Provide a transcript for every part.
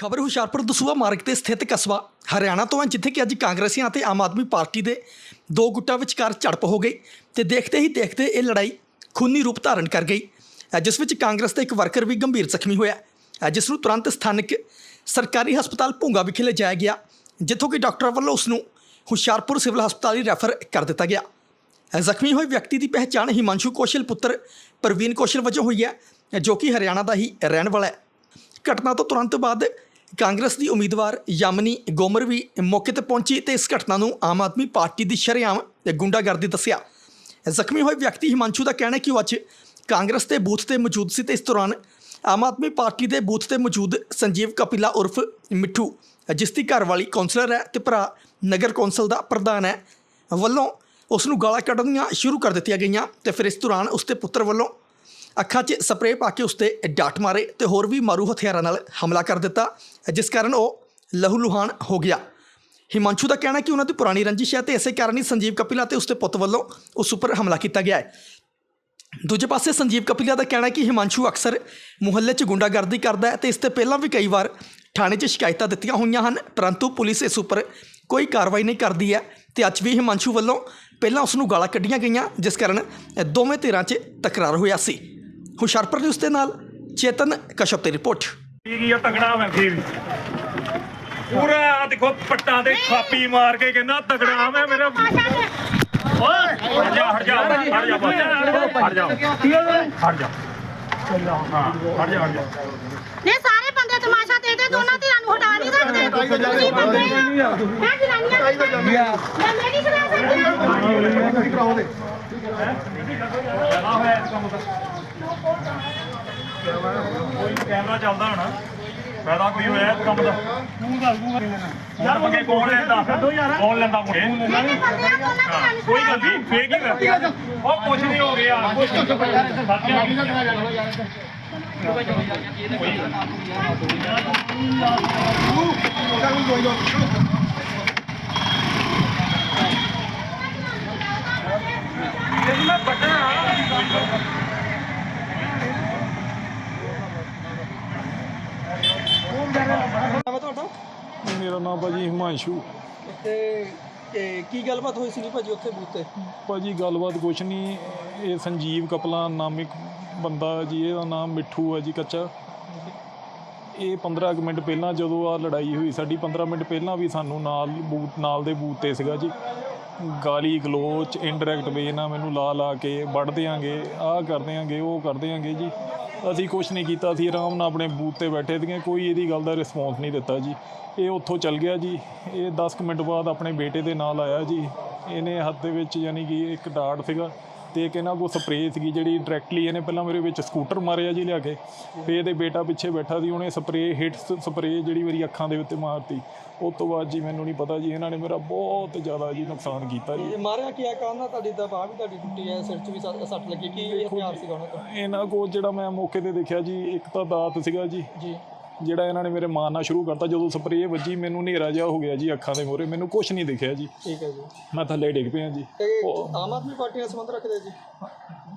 ਖਬਰ ਹੁਸ਼ਿਆਰਪੁਰ ਦਸੂਆ ਮਾਰਗ ਤੇ ਸਥਿਤ ਕਸਬਾ ਹਰਿਆਣਾ ਤੋਂ ਹੈ, ਜਿੱਥੇ ਕਿ ਅੱਜ ਕਾਂਗਰਸੀਆਂ ਅਤੇ ਆਮ ਆਦਮੀ ਪਾਰਟੀ ਦੇ ਦੋ ਗੁੱਟਾਂ ਵਿਚਕਾਰ ਝੜਪ ਹੋ ਗਈ ਤੇ ਦੇਖਦੇ ਹੀ ਦੇਖਦੇ ਇਹ ਲੜਾਈ ਖੂਨੀ ਰੂਪ ਧਾਰਨ ਕਰ ਗਈ ਜਿਸ ਵਿੱਚ ਕਾਂਗਰਸ ਦਾ ਇੱਕ ਵਰਕਰ ਵੀ ਗੰਭੀਰ ਜ਼ਖਮੀ ਹੋਇਆ ਜਿਸ ਨੂੰ ਤੁਰੰਤ ਸਥਾਨਕ ਸਰਕਾਰੀ ਹਸਪਤਾਲ ਭੁੰਗਾ ਵਿਖੇ ਲਿਜਾਇਆ ਗਿਆ, ਜਿੱਥੋਂ ਕਿ ਡਾਕਟਰ ਵੱਲੋਂ ਉਸ ਨੂੰ ਹੁਸ਼ਿਆਰਪੁਰ ਸਿਵਲ ਹਸਪਤਾਲ ਹੀ ਰੈਫਰ ਕਰ ਦਿੱਤਾ ਗਿਆ। ਜ਼ਖਮੀ ਹੋਏ ਵਿਅਕਤੀ ਦੀ ਪਹਿਚਾਣ ਹਿਮਾਂਸ਼ੂ ਕੌਸ਼ਲ ਪੁੱਤਰ ਪ੍ਰਵੀਨ ਕੌਸ਼ਲ ਵਜੋਂ ਹੋਈ ਹੈ, ਜੋ ਕਿ ਹਰਿਆਣਾ ਦਾ ਹੀ ਰਹਿਣ ਵਾਲਾ ਹੈ। ਘਟਨਾ ਤੋਂ ਤੁਰੰਤ ਬਾਅਦ ਕਾਂਗਰਸ ਦੀ ਉਮੀਦਵਾਰ ਯਮਨੀ ਗੋਮਰ ਵੀ ਮੌਕੇ ਤੇ ਪਹੁੰਚੀ ਤੇ ਇਸ ਘਟਨਾ ਨੂੰ ਆਮ ਆਦਮੀ ਪਾਰਟੀ ਦੀ ਸ਼ਰੇਆਮ ਤੇ ਗੁੰਡਾਗਰਦੀ ਦੱਸਿਆ। ਜ਼ਖਮੀ ਹੋਏ ਵਿਅਕਤੀ ਹਿਮਾਂਸ਼ੂ ਦਾ ਕਹਿਣਾ ਹੈ ਕਿ ਉਹ ਅੱਜ ਕਾਂਗਰਸ ਦੇ ਬੂਥ ਤੇ ਮੌਜੂਦ ਸੀ ਤੇ ਇਸ ਦੌਰਾਨ ਆਮ ਆਦਮੀ ਪਾਰਟੀ ਦੇ ਬੂਥ ਤੇ ਮੌਜੂਦ ਸੰਜੀਵ ਕਪਿਲਾ ਉਰਫ ਮਿੱਠੂ, ਜਿਸ ਦੀ ਘਰਵਾਲੀ ਕਾਉਂਸਲਰ ਹੈ ਤੇ ਭਰਾ ਨਗਰ ਕੌਂਸਲ ਦਾ ਪ੍ਰਧਾਨ ਹੈ, ਵੱਲੋਂ ਉਸ ਨੂੰ ਗਾਲਾਂ ਕੱਢਣੀਆਂ ਸ਼ੁਰੂ ਕਰ ਦਿੱਤੀਆਂ ਗਈਆਂ ਤੇ ਫਿਰ ਇਸ ਦੌਰਾਨ ਉਸ ਦੇ ਪੁੱਤਰ ਵੱਲੋਂ ਅੱਖਾਂ 'ਚ ਸਪਰੇਅ ਪਾ ਕੇ ਉਸ ਤੇ ਡਾਟ ਮਾਰੇ ਤੇ ਹੋਰ ਵੀ ਮਾਰੂ ਹਥਿਆਰਾਂ ਨਾਲ ਹਮਲਾ ਕਰ ਦਿੱਤਾ, ਜਿਸ ਕਾਰਨ ਉਹ ਲਹੂ ਲੁਹਾਨ ਹੋ ਗਿਆ। ਹਿਮਾਂਸ਼ੂ ਦਾ ਕਹਿਣਾ ਕਿ ਉਹਨਾਂ ਦੀ ਪੁਰਾਣੀ ਰੰਜਿਸ਼ ਹੈ ਤੇ ਇਸੇ ਕਾਰਨ ਹੀ ਸੰਜੀਵ ਕਪਿਲਾ ਤੇ ਉਸ ਦੇ ਪੁੱਤ ਵੱਲੋਂ ਉਸ ਉੱਪਰ ਹਮਲਾ ਕੀਤਾ ਗਿਆ ਹੈ। ਦੂਜੇ ਪਾਸੇ ਸੰਜੀਵ ਕਪਿਲਾ ਦਾ ਕਹਿਣਾ ਹੈ ਕਿ ਹਿਮਾਂਸ਼ੂ ਅਕਸਰ ਮੁਹੱਲੇ 'ਚ ਗੁੰਡਾਗਰਦੀ ਕਰਦਾ ਹੈ ਤੇ ਇਸ ਤੇ ਪਹਿਲਾਂ ਵੀ ਕਈ ਵਾਰ ਥਾਣੇ 'ਚ ਸ਼ਿਕਾਇਤਾਂ ਦਿੱਤੀਆਂ ਹੋਈਆਂ ਹਨ, ਪਰੰਤੂ ਪੁਲਿਸ ਇਸ ਉੱਪਰ ਕੋਈ ਕਾਰਵਾਈ ਨਹੀਂ ਕਰਦੀ ਹੈ ਤੇ ਅੱਜ ਵੀ ਹਿਮਾਂਸ਼ੂ ਵੱਲੋਂ ਪਹਿਲਾਂ ਉਸ ਨੂੰ ਗਾਲਾਂ ਕੱਢੀਆਂ ਗਈਆਂ, ਜਿਸ ਕਾਰਨ ਦੋਵੇਂ ਧਿਰਾਂ 'ਚ ਤਕਰਾਰ ਹੋਇਆ ਸੀ। ਹੁਸ਼ਿਆਰਪੁਰ ਨਿਊਜ਼ ਦੇ ਨਾਲ ਚੇਤਨ ਕਸ਼ਪ ਦੀ ਰਿਪੋਰਟ ਕੀ ਤਗੜਾ ਮੈਂ ਫੇਰ। ਪੂਰਾ ਦੇਖੋ ਪੱਟਾਂ ਦੇ ਖਾਪੀ ਮਾਰ ਕੇ ਕਹਿੰਦਾ ਤਗੜਾ ਮੈਂ ਮੇਰਾ ਓਏ ਹਟ ਜਾ ਹਟ ਜਾ ਹਟ ਜਾ ਬਸ ਹਟ ਜਾ ਹਟ ਜਾ ਹਾਂ ਹਟ ਜਾ ਹਟ ਜਾ ਨੇ ਸਾਰੇ ਬੰਦੇ ਤਮਾਸ਼ਾ ਦੇਖਦੇ ਦੋਨਾਂ ਧਿਰਾਂ ਨੂੰ ਹਟਾ ਨਹੀਂ ਸਕਦੇ ਤੁਸੀਂ ਬੰਦੇ ਆ ਮੈਂ ਜਨਾਨੀਆਂ ਮੈਂ ਨਹੀਂ ਕਰਾ ਸਕਦੀ ਜਾਣਾ ਹੋਇਆ ਇਸ ਕੰਮ ਦਾ ਕੋਈ ਕੈਮਰਾ ਚੱਲਦਾ ਹੋਣਾ। ਫਾਇਦਾ ਕੋਈ ਹੋਇਆ ਇਸ ਕੰਮ ਦਾ? ਤੂੰ ਦੱਸ ਦੂੰਗਾ ਯਾਰ ਮੰਗੇ ਕੌਣ ਲੈਂਦਾ ਕੌਣ ਲੈਂਦਾ ਮੁੰਡੇ ਆ ਕੋਈ ਗੱਲ ਨਹੀਂ ਫੇਕ ਹੀ ਉਹ ਕੁਛ ਨਹੀਂ ਹੋ ਗਿਆ ਕੁਛ ਮੈਂ ਪਟਨਾ ਤੁਹਾਡਾ ਮੇਰਾ ਨਾਮ ਭਾਜੀ ਹਿਮਾਂਸ਼ੂ। ਤੇ ਕੀ ਗੱਲਬਾਤ ਹੋਈ ਸੀ ਭਾਜੀ ਉੱਥੇ ਬੂਥ ਤੇ? ਭਾਜੀ ਗੱਲਬਾਤ ਕੁਛ ਨਹੀਂ ਇਹ ਸੰਜੀਵ ਕਪਲਾ ਨਾਮਿਕ ਬੰਦਾ ਜੀ ਇਹਦਾ ਨਾਮ ਮਿੱਠੂ ਹੈ ਜੀ ਕੱਚਾ। ਇਹ 15 ਕੁ ਮਿੰਟ ਪਹਿਲਾਂ ਜਦੋਂ ਆ ਲੜਾਈ ਹੋਈ ਸਾਡੀ 15 ਮਿੰਟ ਪਹਿਲਾਂ ਵੀ ਸਾਨੂੰ ਨਾਲ ਬੂਥ ਨਾਲ ਦੇ ਬੂਥ ਤੇ ਸੀਗਾ ਜੀ। ਗਾਲੀ ਗਲੋਚ ਇਨਡਾਇਰੈਕਟ ਵੇ ਨਾਲ ਮੈਨੂੰ ਲਾ ਲਾ ਕੇ ਵੱਢ ਦਿਆਂਗੇ ਆਹ ਕਰ ਦਿਆਂਗੇ ਉਹ ਕਰ ਦਿਆਂਗੇ ਜੀ। ਅਸੀਂ ਕੁਛ ਨਹੀਂ ਕੀਤਾ, ਅਸੀਂ ਆਰਾਮ ਨਾਲ ਆਪਣੇ ਬੂਥ ਤੇ ਬੈਠੇ ਸੀਗੇ, ਕੋਈ ਇਹਦੀ ਗੱਲ ਦਾ ਰਿਸਪੌਂਸ ਨਹੀਂ ਦਿੱਤਾ ਜੀ। ਇਹ ਉੱਥੋਂ ਚੱਲ ਗਿਆ ਜੀ। ਇਹ 10 ਕੁ ਮਿੰਟ ਬਾਅਦ ਆਪਣੇ ਬੇਟੇ ਦੇ ਨਾਲ ਆਇਆ ਜੀ। ਇਹਨੇ ਹੱਥ ਦੇ ਵਿੱਚ ਯਾਨੀ ਕਿ ਇੱਕ ਡਾਟ ਸੀਗਾ। ਤੇ ਇੱਕ ਇਹਨਾਂ ਕੋਲ ਸਪਰੇਅ ਸੀਗੀ ਜਿਹੜੀ ਡਾਇਰੈਕਟਲੀ ਇਹਨੇ ਪਹਿਲਾਂ ਮੇਰੇ ਵਿੱਚ ਸਕੂਟਰ ਮਾਰਿਆ ਜੀ ਲਿਆ ਕੇ। ਫੇ ਇਹਦੇ ਬੇਟਾ ਪਿੱਛੇ ਬੈਠਾ ਸੀ ਉਹਨੇ ਸਪਰੇਅ ਹਿੱਟ ਸਪਰੇਅ ਜਿਹੜੀ ਮੇਰੀ ਅੱਖਾਂ ਦੇ ਉੱਤੇ ਮਾਰਤੀ। ਉਸ ਤੋਂ ਬਾਅਦ ਜੀ ਮੈਨੂੰ ਨਹੀਂ ਪਤਾ ਜੀ ਇਹਨਾਂ ਨੇ ਮੇਰਾ ਬਹੁਤ ਜ਼ਿਆਦਾ ਜੀ ਨੁਕਸਾਨ ਕੀਤਾ ਜੀ। ਇਹ ਮਾਰਿਆ ਕੀ ਆ ਕਾਹਨਾ ਤੁਹਾਡੀ ਤਾਂ ਬਾਹ ਵੀ ਤੁਹਾਡੀ ਟੁੱਟੀ ਹੈ ਸਿਰ 'ਚ ਵੀ ਸੱਟ ਸੱਟ ਲੱਗੀ। ਕੀ ਹਥਿਆਰ ਸੀਗਾ ਉਹਨਾਂ ਕੋਲ? ਇਹਨਾਂ ਕੋਲ ਜਿਹੜਾ ਮੈਂ ਮੌਕੇ ਤੇ ਦੇਖਿਆ ਜੀ ਇੱਕ ਤਾਂ ਦਾਤ ਸੀਗਾ ਜੀ। ਜੀ। ਜਿਹੜਾ ਇਹਨਾਂ ਨੇ ਮੇਰੇ ਮਾਰਨਾ ਸ਼ੁਰੂ ਕਰਤਾ ਜਦੋਂ ਸਪਰੇਅ ਵੱਜੀ ਮੈਨੂੰ ਹਨੇਰਾ ਜਿਹਾ ਹੋ ਗਿਆ ਜੀ ਅੱਖਾਂ ਦੇ ਮੂਹਰੇ ਮੈਨੂੰ ਕੁਝ ਨਹੀਂ ਦਿਖਿਆ ਜੀ। ਠੀਕ ਹੈ ਜੀ। ਮੈਂ ਥੱਲੇ ਡਿੱਗ ਪਿਆ ਜੀ। ਤੇ ਆਮ ਆਦਮੀ ਪਾਰਟੀ ਨਾਲ ਸੰਬੰਧ ਰੱਖਦੇ ਜੀ?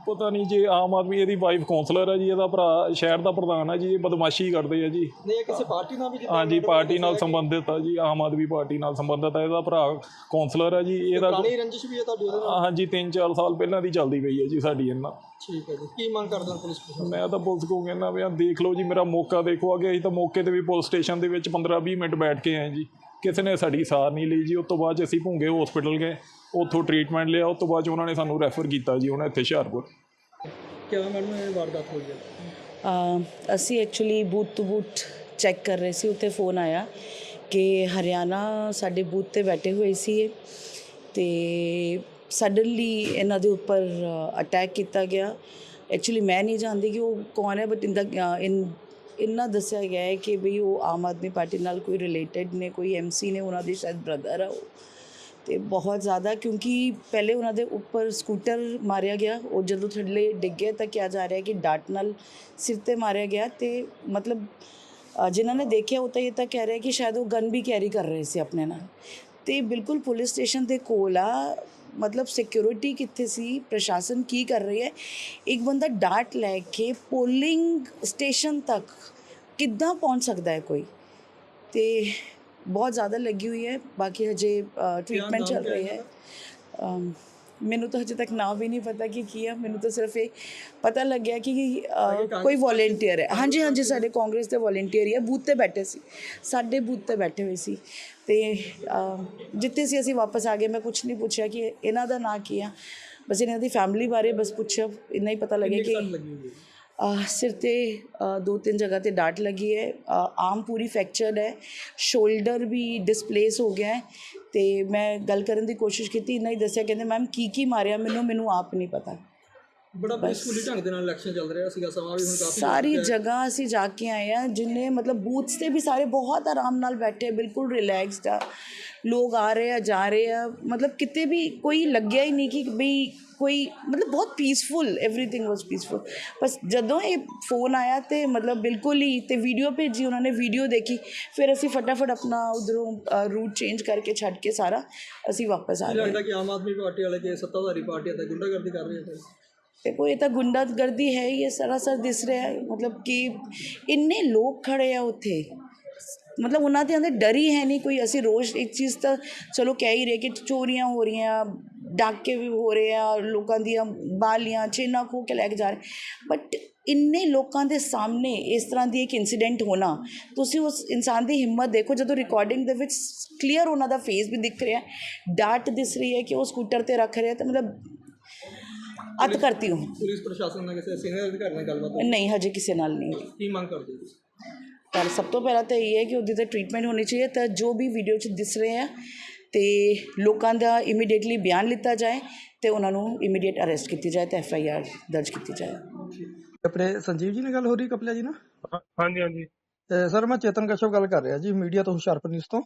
ਪਤਾ ਨਹੀਂ ਜੀ ਆਮ ਆਦਮੀ ਇਹਦੀ ਵਾਈਫ ਕਾਉਂਸਲਰ ਹੈ ਜੀ ਇਹਦਾ ਭਰਾ ਸ਼ਹਿਰ ਦਾ ਪ੍ਰਧਾਨ ਹੈ ਜੀ ਇਹ ਬਦਮਾਸ਼ੀ ਕਰਦੇ ਆ ਜੀ। ਨਹੀਂ ਇਹ ਕਿਸੇ ਪਾਰਟੀ ਨਾਲ ਵੀ ਜਿੱਦਾਂ ਹਾਂਜੀ ਪਾਰਟੀ ਨਾਲ ਸੰਬੰਧਿਤ ਆ ਜੀ ਆਮ ਆਦਮੀ ਪਾਰਟੀ ਨਾਲ ਸੰਬੰਧਿਤ ਹੈ ਇਹਦਾ ਭਰਾ ਕਾਉਂਸਲਰ ਹੈ ਜੀ ਇਹਦਾ ਪੁਰਾਣੀ ਰੰਜਿਸ਼ ਵੀ ਹੈ ਤੁਹਾਡੀ ਉਹਦੇ ਨਾਲ? ਹਾਂਜੀ 3-4 ਸਾਲ ਪਹਿਲਾਂ ਦੀ ਚੱਲਦੀ ਪਈ ਹੈ ਜੀ ਸਾਡੀ ਇਹਨਾਂ। ਠੀਕ ਹੈ ਜੀ ਕੀ ਮੰਗ ਕਰਦੇ ਹੋ ਪੁਲਿਸ ਪ੍ਰਸ਼ਾਸਨ ਮੈਂ ਤਾਂ ਪੁਲਿਸ ਕੋ ਕਹਿੰਦਾ ਵੀ ਆਹ ਦੇਖ ਲਓ ਜੀ ਮੇਰਾ ਮੌਕਾ ਦੇਖੋ ਅੱਗੇ ਅਸੀਂ ਤਾਂ ਮੌਕੇ ਤੇ ਵੀ ਪੁਲਿਸ ਸਟੇਸ਼ਨ ਦੇ ਵਿੱਚ 15-20 ਮਿੰਟ ਬੈਠ ਕੇ ਆਏ ਜੀ। ਕਿਸੇ ਨੇ ਸਾਡੀ ਸਾਰ ਨਹੀਂ ਲਈ ਜੀ ਉਸ ਤੋਂ ਬਾਅਦ 'ਚ ਅਸੀਂ ਭੁੰਗੇ ਹਸਪੀਟਲ ਗਏ। ਉੱਥੋਂ ਟ੍ਰੀਟਮੈਂਟ ਲਿਆ ਉਸ ਤੋਂ ਬਾਅਦ 'ਚ ਉਹਨਾਂ ਨੇ ਸਾਨੂੰ ਰੈਫਰ ਕੀਤਾ ਜੀ ਉਹਨਾਂ ਇੱਥੇ ਹੁਸ਼ਿਆਰਪੁਰ। ਕਿਵੇਂ ਮੈਡਮ ਇਹ ਵਾਰਦਾਤ ਹੋਈ ਹੈ? ਅ, ਅਸੀਂ actually booth to booth check ਕਰ ਰਹੇ ਸੀ ਉੱਥੇ ਫੋਨ ਆਇਆ ਕਿ ਹਰਿਆਣਾ ਸਾਡੇ ਬੂਥ ਤੇ ਬੈਠੇ ਹੋਏ ਸੀ ਇਹ। ਤੇ ਸਡਨਲੀ ਇਹਨਾਂ ਦੇ ਉੱਪਰ ਅਟੈਕ ਕੀਤਾ ਗਿਆ। ਐਕਚੁਅਲੀ ਮੈਂ ਨਹੀਂ ਜਾਣਦੀ ਕਿ ਉਹ ਕੌਣ ਹੈ ਬਟ ਇਨ ਦਾ ਇਨ ਇੰਨਾ ਦੱਸਿਆ ਗਿਆ ਹੈ ਕਿ ਵੀ ਉਹ ਆਮ ਆਦਮੀ ਪਾਰਟੀ ਨਾਲ ਕੋਈ ਰਿਲੇਟਡ ਨੇ ਕੋਈ ਐਮਸੀ ਨੇ ਉਹਨਾਂ ਦੇ ਸ਼ਾਇਦ ਬ੍ਰਦਰ ਆ ਉਹ। ਤੇ ਬਹੁਤ ਜ਼ਿਆਦਾ ਕਿਉਂਕਿ ਪਹਿਲੇ ਉਹਨਾਂ ਦੇ ਉੱਪਰ ਸਕੂਟਰ ਮਾਰਿਆ ਗਿਆ ਉਹ ਜਦੋਂ ਥੱਲੇ ਡਿੱਗੇ ਤਾਂ ਕਿਹਾ ਜਾ ਰਿਹਾ ਕਿ ਡਾਟ ਨਾਲ ਸਿਰ ਤੇ ਮਾਰਿਆ ਗਿਆ ਤੇ ਮਤਲਬ ਅ, ਜਿਨ੍ਹਾਂ ਨੇ ਦੇਖਿਆ ਉਹ ਤਾਂ ਇਹ ਤਾਂ ਕਹਿ ਰਿਹਾ ਕਿ ਸ਼ਾਇਦ ਉਹ ਗਨ ਵੀ ਕੈਰੀ ਕਰ ਰਹੇ ਸੀ ਆਪਣੇ ਨਾਲ। ਤੇ ਬਿਲਕੁਲ ਪੁਲਿਸ ਸਟੇਸ਼ਨ ਦੇ ਕੋਲ ਆ ਮਤਲਬ ਸਿਕਿਉਰਿਟੀ ਕਿੱਥੇ ਸੀ ਪ੍ਰਸ਼ਾਸਨ ਕੀ ਕਰ ਰਹੀ ਹੈ ਇੱਕ ਬੰਦਾ ਡਾਟ ਲੈ ਕੇ ਪੋਲਿੰਗ ਸਟੇਸ਼ਨ ਤੱਕ ਕਿੱਦਾਂ ਪਹੁੰਚ ਸਕਦਾ ਹੈ ਕੋਈ ਤੇ ਬਹੁਤ ਜ਼ਿਆਦਾ ਲੱਗੀ ਹੋਈ ਹੈ ਬਾਕੀ ਹਜੇ ਟ੍ਰੀਟਮੈਂਟ ਚੱਲ ਰਹੀ ਹੈ ਮੈਨੂੰ ਤਾਂ ਹਜੇ ਤੱਕ ਨਾਮ ਵੀ ਨਹੀਂ ਪਤਾ ਕਿ ਕੀ ਹੈ ਮੈਨੂੰ ਤਾਂ ਸਿਰਫ ਇਹ ਪਤਾ ਲੱਗਿਆ ਕਿ ਕੋਈ ਵੋਲੰਟੀਅਰ ਹੈ। ਹਾਂਜੀ ਹਾਂਜੀ ਸਾਡੇ ਕਾਂਗਰਸ ਦੇ ਵੋਲੰਟੀਅਰ ਹੀ ਹੈ ਬੂਥ ਤੇ ਬੈਠੇ ਸੀ। ਸਾਡੇ ਬੂਥ ਤੇ ਬੈਠੇ ਹੋਏ ਸੀ। ਤੇ ਜਿੱਥੇ ਸੀ ਅਸੀਂ ਵਾਪਸ ਆ ਗਏ। ਮੈਂ ਕੁਝ ਨਹੀਂ ਪੁੱਛਿਆ ਕਿ ਇਹਨਾਂ ਦਾ ਨਾਂ ਕੀ ਆ। ਬਸ ਇਹਨਾਂ ਦੀ ਫੈਮਿਲੀ ਬਾਰੇ ਬਸ ਪੁੱਛਿਆ। ਇੰਨਾ ਹੀ ਪਤਾ ਲੱਗਿਆ ਕਿ ਸਿਰ ਤੇ ਦੋ ਤਿੰਨ ਜਗ੍ਹਾ ਤੇ ਡਾਟ ਲੱਗੀ ਹੈ ਅਹ ਆਰਮ ਪੂਰੀ ਫ੍ਰੈਕਚਰਡ ਹੈ ਸ਼ੋਲਡਰ ਵੀ ਡਿਸਪਲੇਸ ਹੋ ਗਿਆ ਹੈ ਤੇ ਮੈਂ ਗੱਲ ਕਰਨ ਦੀ ਕੋਸ਼ਿਸ਼ ਕੀਤੀ ਇੰਨਾ ਹੀ ਦੱਸਿਆ ਕਹਿੰਦੇ ਮੈਮ ਕੀ ਕੀ ਮਾਰਿਆ ਮੈਨੂੰ ਮੈਨੂੰ ਆਪ ਨਹੀਂ ਪਤਾ ਬੜਾ ਪੀਸਫੁਲੀ ਢੰਗ ਦੇ ਨਾਲ ਇਲੈਕਸ਼ਨ ਚੱਲ ਰਿਹਾ ਸੀਗਾ ਸਮਾਂ ਵੀ ਹੁਣ ਕਾਫੀ ਸਾਰੀ ਜਗ੍ਹਾ ਅਸੀਂ ਜਾ ਕੇ ਆਏ ਆ ਜਿੰਨੇ ਮਤਲਬ ਬੂਥਸ ਤੇ ਵੀ ਸਾਰੇ ਬਹੁਤ ਆਰਾਮ ਨਾਲ ਬੈਠੇ ਬਿਲਕੁਲ ਰਿਲੈਕਸਡ ਆ ਲੋਕ ਆ ਰਹੇ ਆ ਜਾ ਰਹੇ ਆ ਮਤਲਬ ਕਿਤੇ ਵੀ ਕੋਈ ਲੱਗਿਆ ਹੀ ਨਹੀਂ ਕਿ ਬਈ ਕੋਈ ਮਤਲਬ ਬਹੁਤ ਪੀਸਫੁਲ एवरीथिंग ਵਾਸ ਪੀਸਫੁਲ ਬਸ ਜਦੋਂ ਇਹ ਫੋਨ ਆਇਆ ਤੇ ਮਤਲਬ ਬਿਲਕੁਲ ਹੀ ਤੇ ਵੀਡੀਓ ਭੇਜੀ ਉਹਨਾਂ ਨੇ ਵੀਡੀਓ ਦੇਖੀ ਫਿਰ ਅਸੀਂ ਫਟਾਫਟ ਆਪਣਾ ਉਧਰੋਂ ਰੂਟ ਚੇਂਜ ਕਰਕੇ ਛੱਡ ਕੇ ਸਾਰਾ ਅਸੀਂ ਵਾਪਸ ਆ ਗਏ ਲੱਗਦਾ ਕਿ ਆਮ ਆਦਮੀ ਪਾਰਟੀ ਵਾਲੇ ਕੇ ਸੱਤਾਧਾਰੀ ਪਾਰਟੀ ਤੇ ਗੁੰਡਾਗਰਦੀ ਕਰ ਰਹੀ ਹੈ देखो ये तो गुंडागर्दी है ये सरासर दिस ਰਿਹਾ ਹੈ ਮਤਲਬ ਕਿ ਇੰਨੇ ਲੋਕ ਖੜੇ ਆ ਉੱਥੇ ਮਤਲਬ ਉਹਨਾਂ ਦੇ ਅੰਦਰ ਡਰ ਹੀ ਹੈ ਨਹੀਂ ਕੋਈ ਅਸੀਂ ਰੋਜ਼ ਇੱਕ ਚੀਜ਼ ਤਾਂ ਚਲੋ ਕਹਿ ਹੀ ਰਹੇ ਕਿ ਚੋਰੀਆਂ ਹੋ ਰਹੀਆਂ ਡਾਕੇ ਵੀ ਹੋ ਰਹੇ ਆ ਲੋਕਾਂ ਦੀਆਂ ਬਾਲੀਆਂ ਚੇਨਾ ਖੋ ਕੇ ਲੈ ਕੇ ਜਾ ਰਹੇ ਬਟ ਇੰਨੇ ਲੋਕਾਂ ਦੇ ਸਾਹਮਣੇ ਇਸ ਤਰ੍ਹਾਂ ਦੀ ਇੱਕ ਇਨਸੀਡੈਂਟ ਹੋਣਾ ਤੁਸੀਂ ਉਸ ਇਨਸਾਨ ਦੀ ਹਿੰਮਤ ਦੇਖੋ ਜਦੋਂ ਰਿਕਾਰਡਿੰਗ ਦੇ ਵਿੱਚ ਕਲੀਅਰ ਉਹਨਾਂ ਦਾ ਫੇਸ ਵੀ ਦਿਖ ਰਿਹਾ ਹੈ ਡਾਟ ਦਿਸ ਰਹੀ ਹੈ ਕਿ ਉਹ ਸਕੂਟਰ ਤੇ ਰੱਖ ਰਿਹਾ ਤਾਂ ਮਤਲਬ ਅੱਤ ਕਰਤੀ ਹੂੰ। ਪੁਲਿਸ ਪ੍ਰਸ਼ਾਸਨ ਨਾਲ ਕਿਸੇ ਸੀਨੀਅਰ ਅਧਿਕਾਰੀ ਨਾਲ ਗੱਲਬਾਤ ਨਹੀਂ ਹਜੇ ਕਿਸੇ ਨਾਲ ਨਹੀਂ ਕੀ ਮੰਗ ਕਰਦੇ ਹੋ ਪਰ ਸਭ ਤੋਂ ਪਹਿਲਾਂ ਤਾਂ ਇਹ ਹੈ ਕਿ ਉਹਦੀ ਤਾਂ ਟ੍ਰੀਟਮੈਂਟ ਹੋਣੀ ਚਾਹੀਏ ਤਾਂ ਜੋ ਵੀ ਵੀਡੀਓ 'ਚ ਦਿਸ ਰਹੇ ਆ ਤੇ ਲੋਕਾਂ ਦਾ ਇਮੀਡੀਏਟਲੀ ਬਿਆਨ ਲਿੱਤਾ ਜਾਏ ਤੇ ਉਹਨਾਂ ਨੂੰ ਇਮੀਡੀਏਟ ਅਰੈਸਟ ਕੀਤੀ ਜਾਏ ਤੇ ਐਫ ਆਈ ਆਰ ਦਰਜ ਕੀਤੀ ਜਾਏ। ਆਪਣੇ ਸੰਜੀਵ ਜੀ ਨਾਲ ਗੱਲ ਹੋ ਰਹੀ ਕਪਲਿਆ ਜੀ ਨਾ ਹਾਂਜੀ ਹਾਂਜੀ। ਸਰ ਮੈਂ ਚੇਤਨ ਕਸ਼ਪ ਗੱਲ ਕਰ ਰਿਹਾ ਜੀ ਮੀਡੀਆ ਤੋਂ ਹੁਸ਼ਿਆਰਪੁਰ ਨਿਊਜ਼ ਤੋਂ।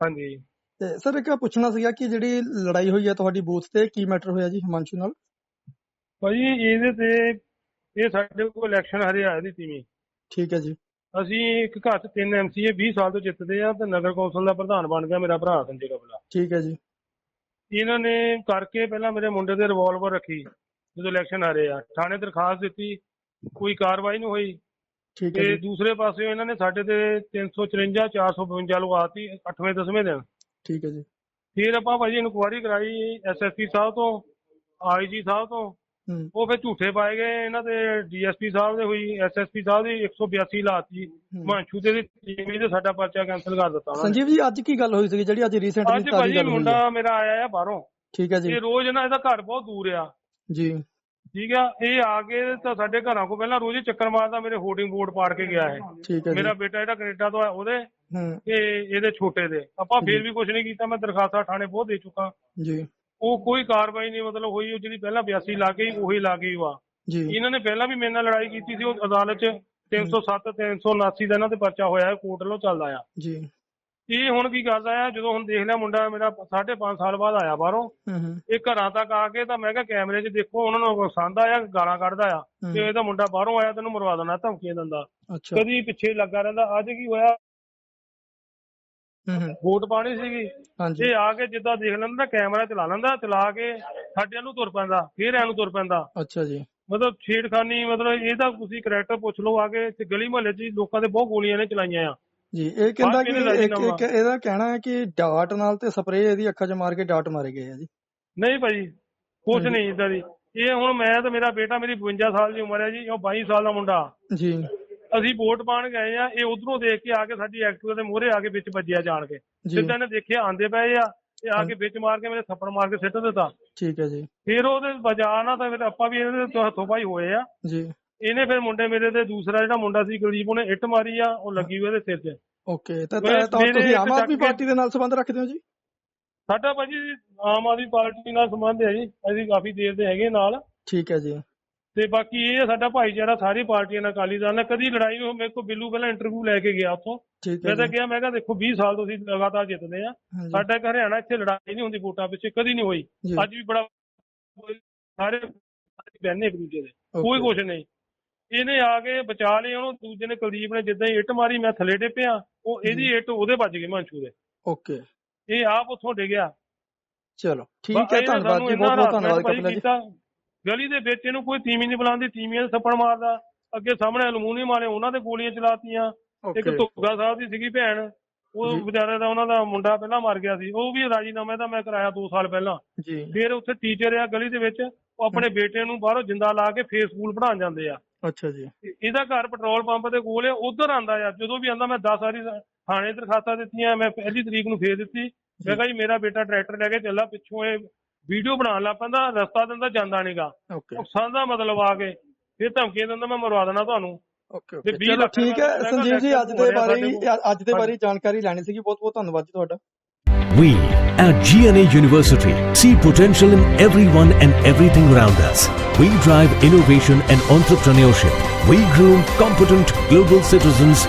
ਹਾਂਜੀ। ਤੇ ਸਰ ਇੱਕ ਪੁੱਛਣਾ ਸੀਗਾ ਕਿ ਜਿਹੜੀ ਲੜਾਈ ਹੋਈ ਹੈ ਤੁਹਾਡੀ ਬੂਥ ਤੇ ਕੀ ਮੈਟਰ ਹੋਇਆ ਜੀ ਹਿਮਾਂਸ਼ੂ ਨਾਲ? ਭਾਜੀ ਇਹਦੇ ਤੇ ਇਹ ਸਾਡੇ ਕੋਲ ਇਲੈਕਸ਼ਨ ਹਰੇ ਆਏ ਦੀ ਟੀਮੀ ਠੀਕ ਹੈ ਜੀ। ਅਸੀਂ ਇੱਕ 'ਚ ਤਿੰਨ ਐਮਸੀਏ 20 ਸਾਲ ਤੋਂ ਜਿੱਤਦੇ ਆ ਤੇ ਨਗਰ ਕੌਂਸਲ ਦਾ ਪ੍ਰਧਾਨ ਬਣ ਗਿਆ ਮੇਰਾ ਭਰਾ ਸੰਜੇ ਕਪਲਾ। ਠੀਕ ਹੈ ਜੀ। ਇਹਨਾਂ ਨੇ ਕਰਕੇ ਪਹਿਲਾਂ ਮੇਰੇ ਮੁੰਡੇ ਦੇ ਰਿਵਾਲਵਰ ਰੱਖੀ ਜਦੋਂ ਇਲੈਕਸ਼ਨ ਹਾਰੇ ਆ। ਥਾਣੇ ਦਰਖਾਸਤ ਦਿੱਤੀ ਕੋਈ ਕਾਰਵਾਈ ਨਹੀਂ ਹੋਈ। ਠੀਕ ਹੈ ਤੇ ਦੂਸਰੇ ਪਾਸੇ ਇਹਨਾਂ ਨੇ ਸਾਡੇ ਤੇ 354 452 ਲਗਾਤੀ 8ਵੇਂ 10ਵੇਂ ਦਿਨ। ਠੀਕ ਹੈ ਜੀ। ਫਿਰ ਆਪਾਂ ਭਾਜੀ ਇਨਕੁਆਇਰੀ ਕਰਾਈ ਐਸਐਸਪੀ ਸਾਹਿਬ ਤੋਂ ਆਈਜੀ ਸਾਹਿਬ ਤੋਂ ਉਹ ਫਿਰ ਝੂਠੇ ਪਾਏ ਗਏ ਇਹਨਾਂ ਤੇ ਡੀਐਸਪੀ ਸਾਹਿਬ ਦੇ ਹੋਈ ਐਸਐਸਪੀ ਸਾਹਿਬ ਦੀ 182 ਲਾਤੀ। ਮਾਂਛੂ ਦੇ ਟੀਮੀ ਤੇ ਸਾਡਾ ਪਰਚਾ ਕੈਨਸਲ ਕਰ ਦਿੱਤਾ ਉਹਨਾਂ ਸੰਜੀਵ ਜੀ ਅੱਜ ਕੀ ਗੱਲ ਹੋਈ ਸੀ ਜਿਹੜੀ ਅੱਜ ਰੀਸੈਂਟਲੀ ਤਾਜ਼ੀ ਗੱਲ ਹੋਈ ਮੁੰਡਾ ਮੇਰਾ ਆਇਆ ਆ ਬਾਹਰੋਂ। ਠੀਕ ਹੈ ਜੀ। ਇਹ ਰੋਜ਼ ਨਾ ਇਹਦਾ ਘਰ ਬਹੁਤ ਦੂਰ ਆ। ਜੀ। ਠੀਕ ਆ ਇਹ ਆ ਕੇ ਤਾਂ ਸਾਡੇ ਘਰਾਂ ਕੋ ਪਹਿਲਾਂ ਰੋਜ਼ ਚੱਕਰ ਮਾਰਦਾ ਮੇਰੇ ਹੋਰਡਿੰਗ ਬੋਰਡ ਪਾੜ ਕੇ ਗਿਆ ਹੈ ਠੀਕ ਹੈ ਜੀ। ਮੇਰਾ ਬੇਟਾ ਜਿਹੜਾ ਕੈਨੇਡਾ ਤੋਂ ਆ ਉਹਦੇ ਹੂੰ। ਤੇ ਇਹਦੇ ਛੋਟੇ ਦੇ। ਆਪਾਂ ਫੇਰ ਵੀ ਕੁਝ ਨਹੀਂ ਕੀਤਾ ਮੈਂ ਦਰਖਾਸਤਾਂ ਥਾਣੇ ਬਹੁਤ ਦੇ ਚੁੱਕਾ। ਜੀ। ਉਹ ਕੋਈ ਕਾਰਵਾਈ ਨਹੀਂ ਮਤਲਬ ਹੋਈ ਉਹ ਜਿਹੜੀ ਪਹਿਲਾਂ 82 ਲਾ ਕੇ ਉਹੀ ਲਾ ਗਈ ਵਾ। ਜੀ। ਇਹਨਾਂ ਨੇ ਪਹਿਲਾਂ ਵੀ ਮੇਰੇ ਨਾਲ ਲੜਾਈ ਕੀਤੀ ਸੀ ਉਹ ਅਦਾਲਤ 'ਚ 307 379 ਦਾ ਇਹਨਾਂ ਤੇ ਪਰਚਾ ਹੋਇਆ ਹੈ ਕੋਰਟ ਵੱਲੋਂ ਚੱਲਦਾ ਆ। ਜੀ। ਇਹ ਹੁਣ ਕੀ ਕਰਦਾ ਆ ਜਦੋਂ ਹੁਣ ਦੇਖ ਲਿਆ ਮੁੰਡਾ ਮੇਰਾ 5.5 ਸਾਲ ਬਾਅਦ ਆਇਆ ਬਾਹਰੋਂ ਇਹ ਘਰਾਂ ਤੱਕ ਆ ਕੇ ਤਾਂ ਮੈਂ ਕਿਹਾ ਕੈਮਰੇ 'ਚ ਦੇਖੋ ਉਹਨਾਂ ਨੂੰ ਪਸੰਦ ਆਇਆ ਗਾਲਾਂ ਕੱਢਦਾ ਆ। ਤੇ ਇਹਦਾ ਮੁੰਡਾ ਬਾਹਰੋਂ ਆਇਆ ਤੈਨੂੰ ਮਰਵਾ ਦੇਣਾ ਧਮਕੀਆਂ ਦਿੰਦਾ। ਕਦੀ ਪਿੱਛੇ ਲੱਗਾ ਰਹਿੰਦਾ ਅੱਜ ਕੀ ਹੋਇਆ? ਵੋਟ ਪਾਣੀ ਸੀਗੀ। ਹਾਂਜੀ। ਇਹ ਆ ਕੇ ਜਿੱਦਾਂ ਦੇਖ ਲੈਂਦਾ ਕੈਮਰਾ ਚਲਾ ਲੈਂਦਾ ਚਲਾ ਕੇ ਸਾਡੇ ਨੂੰ ਤੁਰ ਪੈਂਦਾ ਫੇਰ ਐਨੂੰ ਤੁਰ ਪੈਂਦਾ। ਅੱਛਾ ਜੀ। ਮਤਲਬ ਛੇੜਖਾਨੀ ਮਤਲਬ ਇਹਦਾ ਤੁਸੀਂ ਕਰੈਕਟਰ ਪੁੱਛ ਲਓ ਆ ਕੇ ਤੇ ਗਲੀ ਮੁਹੱਲੇ 'ਚ ਲੋਕਾਂ ਦੇ ਬਹੁਤ ਗੋਲੀਆਂ ਨੇ ਚਲਾਈਆਂ ਆ। ਜੀ ਇਹ ਕਹਿੰਦਾ ਕਿ ਇਹਦਾ ਕਹਿਣਾ ਹੈ ਕਿ ਡਾਟ ਨਾਲ ਤੇ ਸਪਰੇਅ ਇਹਦੀ ਅੱਖਾਂ 'ਚ ਮਾਰ ਕੇ ਡਾਟ ਮਾਰੇ ਗਏ ਆ ਜੀ। ਨਹੀਂ ਭਾਜੀ ਕੁਛ ਨਹੀਂ ਇਦਾਂ ਦੀ। ਇਹ ਹੁਣ ਮੈਂ ਤੇ ਮੇਰਾ ਬੇਟਾ ਮੇਰੀ 52 ਸਾਲ ਦੀ ਉਮਰ ਹੈ ਜੀ ਉਹ 22 ਸਾਲ ਦਾ ਮੁੰਡਾ। ਜੀ। ਅਸੀਂ ਵੋਟ ਪਾਣ ਗਏ ਆ ਇਹ ਉਧਰੋਂ ਦੇਖ ਕੇ ਆ ਕੇ ਸਾਡੀ ਐਕਟਿਵਾ ਦੇ ਮੂਹਰੇ ਆ ਕੇ ਵਿੱਚ ਵੱਜਿਆ ਜਾਣ ਕੇ। ਜਿੱਦਾਂ ਨੇ ਦੇਖਿਆ ਆਂਦੇ ਪਏ ਆ ਤੇ ਆ ਕੇ ਵਿੱਚ ਮਾਰ ਕੇ ਮੇਰੇ ਥੱਪੜ ਮਾਰ ਕੇ ਸਿੱਟ ਦਿੱਤਾ। ਠੀਕ ਹੈ ਜੀ। ਫਿਰ ਉਹਦੇ ਨਾ ਤਾਂ ਫਿਰ ਆਪਾਂ ਵੀ ਇਹਦੇ ਤੋਂ ਹੱਥੋਂ ਪਾਈ ਹੋਏ ਆ। ਜੀ। ਇਹਨੇ ਫਿਰ ਮੁੰਡੇ ਮੇਰੇ ਤੇ ਦੂਸਰਾ ਜਿਹੜਾ ਮੁੰਡਾ ਸੀ ਕੁਲਦੀਪ ਉਹਨੇ ਇੱਟ ਮਾਰੀ ਆ ਉਹ ਲੱਗੀ ਹੋਈ ਇਹਦੇ ਸਿਰ 'ਚ ਓਕੇ ਤਾਂ ਤੁਸੀਂ ਆਮ ਆਦਮੀ ਪਾਰਟੀ ਦੇ ਨਾਲ ਸੰਬੰਧ ਰੱਖਦੇ ਹੋ ਜੀ? ਸਾਡਾ ਭਾਜੀ ਆਮ ਆਦਮੀ ਪਾਰਟੀ ਨਾਲ ਸੰਬੰਧ ਹੈ ਜੀ ਅਸੀਂ ਕਾਫੀ ਦੇਰ ਦੇ ਹੈਗੇ ਨਾਲ। ਠੀਕ ਹੈ ਜੀ। ਤੇ ਬਾਕੀ ਇਹ ਸਾਡਾ ਭਾਈਚਾਰਾ ਸਾਰੀ ਪਾਰਟੀਆਂ ਨਾਲ ਅਕਾਲੀ ਦਲ ਨਾਲ। ਕਦੀ ਲੜਾਈ ਨਹੀਂ ਹੋਈ ਮੇਰੇ ਕੋਲ ਬਿੱਲੂ ਪਹਿਲਾਂ ਇੰਟਰਵਿਊ ਲੈ ਕੇ ਗਿਆ ਉੱਥੋਂ। ਮੈਂ ਤਾਂ ਕਿਹਾ ਮੈਂ ਕਿਹਾ ਦੇਖੋ 20 ਸਾਲ ਤੋਂ ਅਸੀਂ ਲਗਾਤਾਰ ਜਿੱਤਦੇ ਆ ਸਾਡਾ ਹਰਿਆਣਾ ਇੱਥੇ ਲੜਾਈ ਨਹੀਂ ਹੁੰਦੀ ਵੋਟਾਂ ਪਿੱਛੇ ਕਦੀ ਨਹੀਂ ਹੋਈ। ਅੱਜ ਵੀ ਬੜਾ ਸਾਰੇ ਬਹਿਨੇ ਇੱਕ ਦੂਜੇ ਦੇ। ਕੋਈ. ਕੁਛ ਨਹੀਂ। ਇਹਨੇ ਆ ਕੇ ਬਚਾ ਲਿਆ ਉਹਨੂੰ ਦੂਜੇ ਨੇ ਕੁਲਦੀਪ ਨੇ ਜਿੱਦਾਂ ਹੀ ਇੱਟ ਮਾਰੀ ਮੈਂ ਥੱਲੇ ਡਿੱਪਿਆ ਉਹ ਇਹਦੀ ਇੱਟ ਉਹਦੇ ਵੱਜ ਗਈ ਮੰਚੂ ਦੇ। ਓਕੇ। ਇਹ ਆਪ ਉੱਥੋਂ ਡਿੱਗਿਆ। ਚਲੋ ਠੀਕ ਹੈ ਧੰਨਵਾਦ ਜੀ ਬਹੁਤ ਬਹੁਤ ਧੰਨਵਾਦ ਕਪਿਲਾ ਜੀ। ਗਲੀ ਦੇ ਵਿੱਚ ਇਹਨੂੰ ਕੋਈ ਤੀਵੀਂ ਨਹੀਂ ਬੁਲਾਉਂਦੀ ਤੀਵੀਆਂ ਦੇ ਥੱਪੜ ਮਾਰਦਾ। ਅੱਗੇ ਸਾਹਮਣੇ ਅਲਮੂਨੀਅਮ ਵਾਲੇ ਉਹਨਾਂ ਦੇ ਗੋਲੀਆਂ ਚਲਾਤੀਆਂ। ਇੱਕ ਧੁੱਗਾ ਸਾਹਿਬ ਦੀ ਸੀਗੀ ਭੈਣ। ਉਹ ਵਿਚਾਰੇ ਦਾ ਉਹਨਾਂ ਦਾ ਮੁੰਡਾ ਪਹਿਲਾਂ ਮਰ ਗਿਆ ਸੀ। ਉਹ ਵੀ ਰਾਜੀਨਾਮੇ ਦਾ ਮੈਂ ਕਰਾਇਆ 2 ਸਾਲ ਪਹਿਲਾਂ। ਜੀ। ਫਿਰ ਉੱਥੇ ਟੀਚਰ ਆ ਗਲੀ ਦੇ ਵਿੱਚ। ਉਹ ਆਪਣੇ ਬੇਟੇ ਨੂੰ ਬਾਹਰੋਂ ਜਿੰਦਾ ਲਾ ਕੇ ਫੇਰ ਸਕੂਲ ਪੜਾਉਣ ਜਾਂਦੇ ਆ। ਅੱਛਾ ਜੀ। ਇਹਦਾ ਘਰ ਪੈਟਰੋਲ ਪੰਪ ਦੇ ਕੋਲ ਆ। ਉਧਰ ਆਂਦਾ ਆ। ਜਦੋਂ ਵੀ ਆਂਦਾ ਮੈਂ 10 ਵਾਰੀ ਥਾਣੇ ਦਰਖਾਸਤਾਂ ਦਿੱਤੀਆਂ। ਮੈਂ ਪਹਿਲੀ ਤਰੀਕ ਨੂੰ ਫੇਰ ਦਿੱਤੀ। ਮੈਂ ਕਿਹਾ ਜੀ ਮੇਰਾ ਬੇਟਾ ਟਰੈਕਟਰ ਲੈ ਕੇ ਚੱਲਾ। ਪਿੱਛੋਂ ਇਹ ਵੀਡੀਓ ਬਣਾਉਣ ਲੱਗ ਪੈਂਦਾ ਰਸਤਾ ਦਿੰਦਾ ਜਾਂਦਾ ਨਹੀਂਗਾ ਓਕੇ ਨੁਕਸਾਨ ਦਾ ਮਤਲਬ ਆ ਕੇ ਫਿਰ ਧਮਕੀ ਦਿੰਦਾ ਮੈਂ ਮਰਵਾ ਦੇਣਾ ਤੁਹਾਨੂੰ ਓਕੇ ਤੇ ਓਕੇ ਚਲੋ ਠੀਕ ਹੈ ਸੰਜੀਵ ਜੀ ਅੱਜ ਦੇ ਬਾਰੇ। ਅੱਜ ਦੇ ਬਾਰੇ ਜਾਣਕਾਰੀ ਲੈਣੀ ਸੀਗੀ ਬਹੁਤ ਬਹੁਤ ਧੰਨਵਾਦ ਜੀ ਤੁਹਾਡਾ We at GNA University see potential in everyone and everything around us. We drive innovation and entrepreneurship. We groom competent global citizens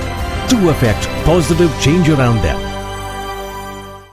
to affect positive change around them.